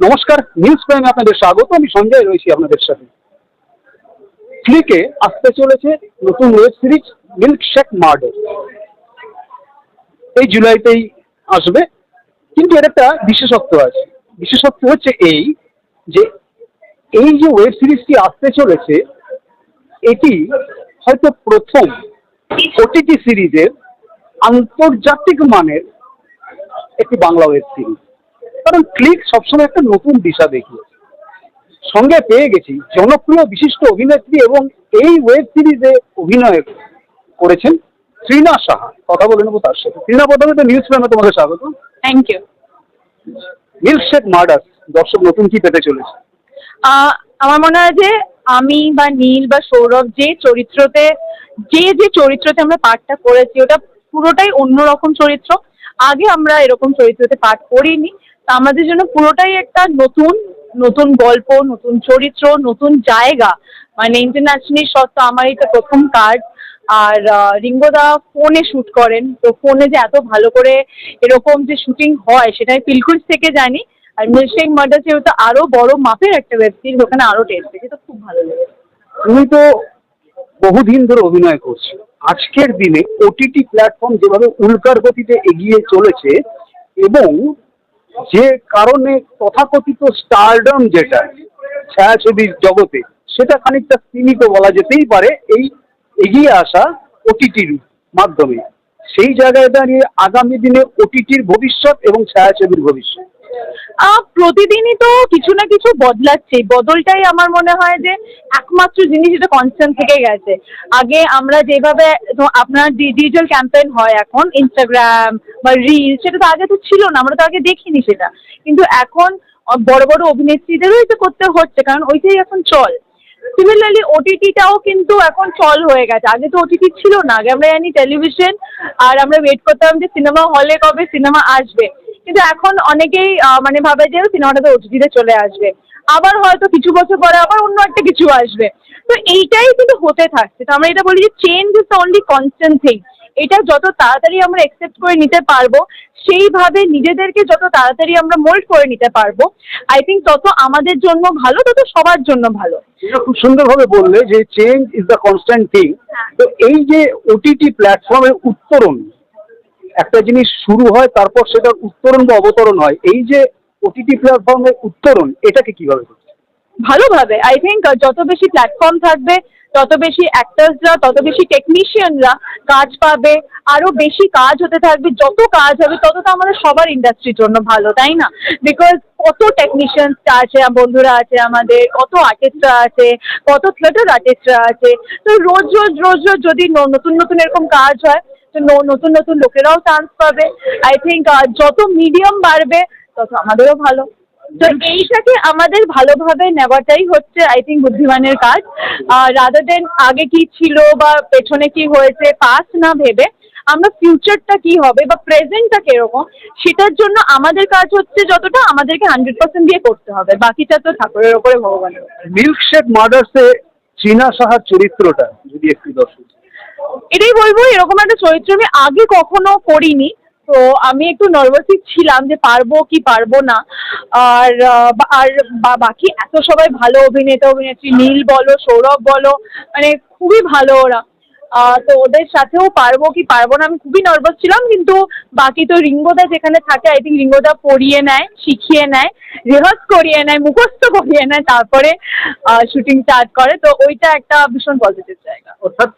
নমস্কার নিউজ প্রাইমে আপনাদের স্বাগত, আমি সঞ্জয় রয়েছি আপনাদের সাথে। ক্লিকে আসতে চলেছে, নতুন web series milk shake murder এই জুলাইতেই আসবে, কিন্তু এর একটা বিশেষত্ব আছে। বিশেষত্ব হচ্ছে এই যে এই যে ওয়েব সিরিজটি আসতে চলেছে, এটি হয়তো প্রথম ওটিটি সিরিজের আন্তর্জাতিক মানের একটি বাংলা ওয়েব সিরিজ কারণ ক্লিক সবসময় একটা নতুন দিশা দেখিয়েছে সঙ্গে পেয়ে গেছি জনপ্রিয় বিশিষ্ট অভিনেত্রী এবং এই ওয়েব সিরিজে অভিনয় করেছেন শ্রীনা সাহা। কথা বলে নেব তার সাথে। শ্রীনা প্রথমে তো নিউজ প্রাইমে তোমাকে স্বাগত। থ্যাংক ইউ মিল্কশেক মার্ডার দর্শক নতুন কি পেতে চলেছে? আমার মনে হয় যে আমি বা নীল বা সৌরভ যে চরিত্রতে যে যে চরিত্রতে আমরা পাঠটা করেছি ওটা পুরোটাই অন্যরকম চরিত্র। আগে আমরা এরকম চরিত্রতে পাঠ করিনি। আমাদের জন্য পুরোটাই একটা নতুন নতুন গল্প, নতুন চরিত্র, নতুন জায়গা। মানে ইন্টারন্যাশনাল শট তো আমার এটা প্রথম কাজ আর রিঙ্গোদা ফোনে শ্যুট করেন। তো ফোনে যে এত ভালো করে এরকম যে শুটিং হয়, সেটা আমি পিলকুশ থেকে জানি। আর মিল্কশেক মার্ডার যেহেতু আরও বড় মাপের একটা ওয়েব সিরিজ ওখানে আরও টেস্ট পেয়েছি তো খুব ভালো লেগেছে। তুমি তো বহুদিন ধরে অভিনয় করছ আজকের দিনে ওটিটি প্ল্যাটফর্ম যেভাবে উল্কার গতিতে এগিয়ে চলেছে এবং যে কারণে তথাকথিত স্টারডম যেটা ছায়াছবির জগতে, সেটা খানিকটা সীমিত বলা যেতেই পারে এই এগিয়ে আসা ওটিটির মাধ্যমে। সেই জায়গায় দাঁড়িয়ে আগামী দিনে ওটিটির ভবিষ্যৎ এবং ছায়াছবির ভবিষ্যৎ। প্রতিদিনই তো কিছু না কিছু বদলাচ্ছে। বদলটাই আমার মনে হয় যে একমাত্র জিনিস যেটা কনস্ট্যান্ট থেকে গেছে। আগে আমরা যেভাবে আপনার ডিজিটাল ক্যাম্পেইন হয় এখন ইনস্টাগ্রাম বা রিল সেটা তো আগে তো ছিল না, আমরা তো আগে দেখিনি সেটা। কিন্তু এখন বড় বড় অভিনেত্রীদেরও এটা করতে হচ্ছে, কারণ ওইটাই এখন চল। সিমিলারলি ওটিটিটাও কিন্তু এখন চল হয়ে গেছে। আগে তো ওটিটি ছিল না, আগে আমরা জানি টেলিভিশন আর আমরা ওয়েট করতাম যে সিনেমা হলে কবে সিনেমা আসবে। কিন্তু এখন অনেকেই মানে ভাবে যে সিনেমাটা তো ওটিটিতে চলে আসবে। আবার হয়তো কিছু বছর পরে আবার অন্য একটা কিছু আসবে। তো এইটাই কিন্তু হতে থাকছে। তো আমরা এটা বলি যে change is the only constant thing এটা যত তাড়াতাড়ি আমরা অ্যাকসেপ্ট করে নিতে পারব সেইভাবে নিজেদেরকে যত তাড়াতাড়ি আমরা মোল্ড করে নিতে পারব আই থিঙ্ক তত আমাদের জন্য ভালো তত সবার জন্য ভালো। এটা খুব সুন্দরভাবে বললে যে change is the constant thing তো এই যে ওটিটি প্ল্যাটফর্মের উত্তরণ একটা জিনিস শুরু হয়, তারপর সেটার উত্তরণ বা অবতরণ হয়। এই যে ওটিটি প্ল্যাটফর্মের উত্তরণ, এটাকে কীভাবে ভালোভাবে। আই থিঙ্ক যত বেশি প্ল্যাটফর্ম থাকবে, তত বেশি অ্যাক্টার্সরা তত বেশি টেকনিশিয়ানরা কাজ পাবে। আরও বেশি কাজ হতে থাকবে। যত কাজ হবে, তত তো আমাদের সবার ইন্ডাস্ট্রির জন্য ভালো, তাই না? বিকজ কত টেকনিশিয়ানস আছে বন্ধুরা আছে আমাদের, কত আর্টিস্টরা আছে, কত থিয়েটার আর্টিস্টরা আছে। তো রোজ রোজ রোজ রোজ যদি নতুন নতুন এরকম কাজ হয় নতুন নতুন লোকেরাও চান্স পাবে। আই থিঙ্ক যত মিডিয়াম বাড়বে তত আমাদেরও ভালো। তো এইটাকে আমাদের ভালোভাবে নেওয়াটাই হচ্ছে আই থিঙ্ক বুদ্ধিমানের কাজ। রাদার দেন আগে কি ছিল বা পেছনে কি হয়েছে পাস্ট না ভেবে আমরা ফিউচারটা কি হবে বা প্রেজেন্টটা কীরকম সেটার জন্য আমাদের কাজ হচ্ছে যতটা আমাদেরকে হান্ড্রেড পার্সেন্ট দিয়ে করতে হবে। বাকিটা তো ঠাকুরের ওপরে ভগবানের। মিল্কশেক মার্ডার্সে চীনা সাহার চরিত্রটা যদি একটু দর্শক এটাই বলব, এরকম একটা চরিত্র আমি আগে কখনো করিনি। তো আমি একটু নার্ভাসই ছিলাম যে পারব কি পারব না। আর আর, বা- বাকি এত সবাই ভালো অভিনেতা, অভিনেত্রী, নীল বলো, সৌরভ বলো মানে খুবই ভালো ওরা। তো ওদের সাথেও পারব কি পারব না আমি খুবই নার্ভাস ছিলাম, কিন্তু বাকি তো রিঙ্গোদা যেখানে থাকে আই থিঙ্ক রিঙ্গোদা পড়িয়ে নেয়, শিখিয়ে নেয় রিহার্স করিয়ে নেয়, মুখস্থ করিয়ে নেয়, তারপরে শুটিং স্টার্ট করে। তো ওইটা একটা ভীষণ পজিটিভ জায়গা। অর্থাৎ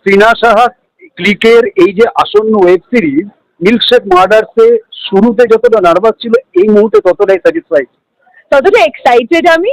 সাহা ক্লিকের এই যে আসন্ন ওয়েব সিরিজ মিল্কশেক মার্ডার্সে শুরুতে যতটা নার্ভাস ছিল এই মুহূর্তে ততটাই স্যাটিসফাইড ততটা এক্সাইটেড আমি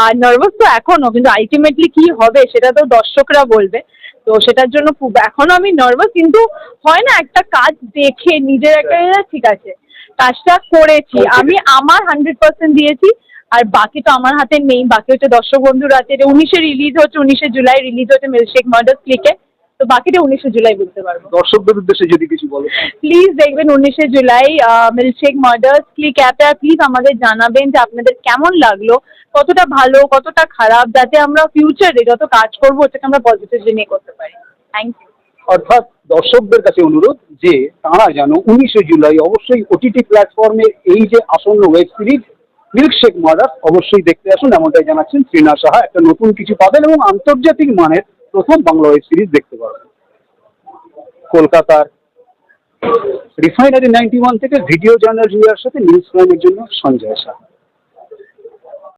আর নার্ভাস তো এখনও কিন্তু আলটিমেটলি কি হবে সেটা তো দর্শকরা বলবে। তো সেটার জন্য খুব এখনও আমি নার্ভাস কিন্তু হয় না একটা কাজ দেখে নিজের একটা ইয়ে, ঠিক আছে কাজটা করেছি। আমি আমার হান্ড্রেড পার্সেন্ট দিয়েছি আর বাকি তো আমার হাতে নেই বাকি হচ্ছে দর্শক বন্ধুরা আছে উনিশে রিলিজ হচ্ছে উনিশে জুলাই রিলিজ হচ্ছে মিল্কশেক মার্ডার ক্লিকে। তো বাকিটা উনিশে জুলাই বলতে পারব। দর্শকদের উদ্দেশ্যে যদি কিছু বলো। প্লিজ দেখবেন উনিশে জুলাই মিল্কশেক মার্ডার্স ক্লিক অ্যাপে প্লিজ আমাদের জানাবেন যে আপনাদের কেমন লাগল কতটা ভালো কতটা খারাপ যাতে আমরা ফিউচারে যত কাজ করব ওটাকে আমরা পজিটিভ নিয়ে করতে পারি। থ্যাংক ইউ অর্থাৎ দর্শকদের কাছে অনুরোধ যে তারা যেন উনিশে জুলাই অবশ্যই ওটিটি প্ল্যাটফর্মে এই যে আসন্ন ওয়েব সিরিজ মিল্কশেক মার্ডার অবশ্যই দেখতে আসুন। এমনটাই জানাচ্ছেন শ্রীনা সাহা। একটা নতুন কিছু পাবেন এবং আন্তর্জাতিক মানের প্রথম বাংলা ওয়েব সিরিজ দেখতে পাবেন কলকাতার রিফাইনারি নাইনটি ওয়ান থেকে ভিডিও জার্নাল রিয়ার সাথে নিউজ ক্রাইমের জন্য সঞ্জয় সাহা।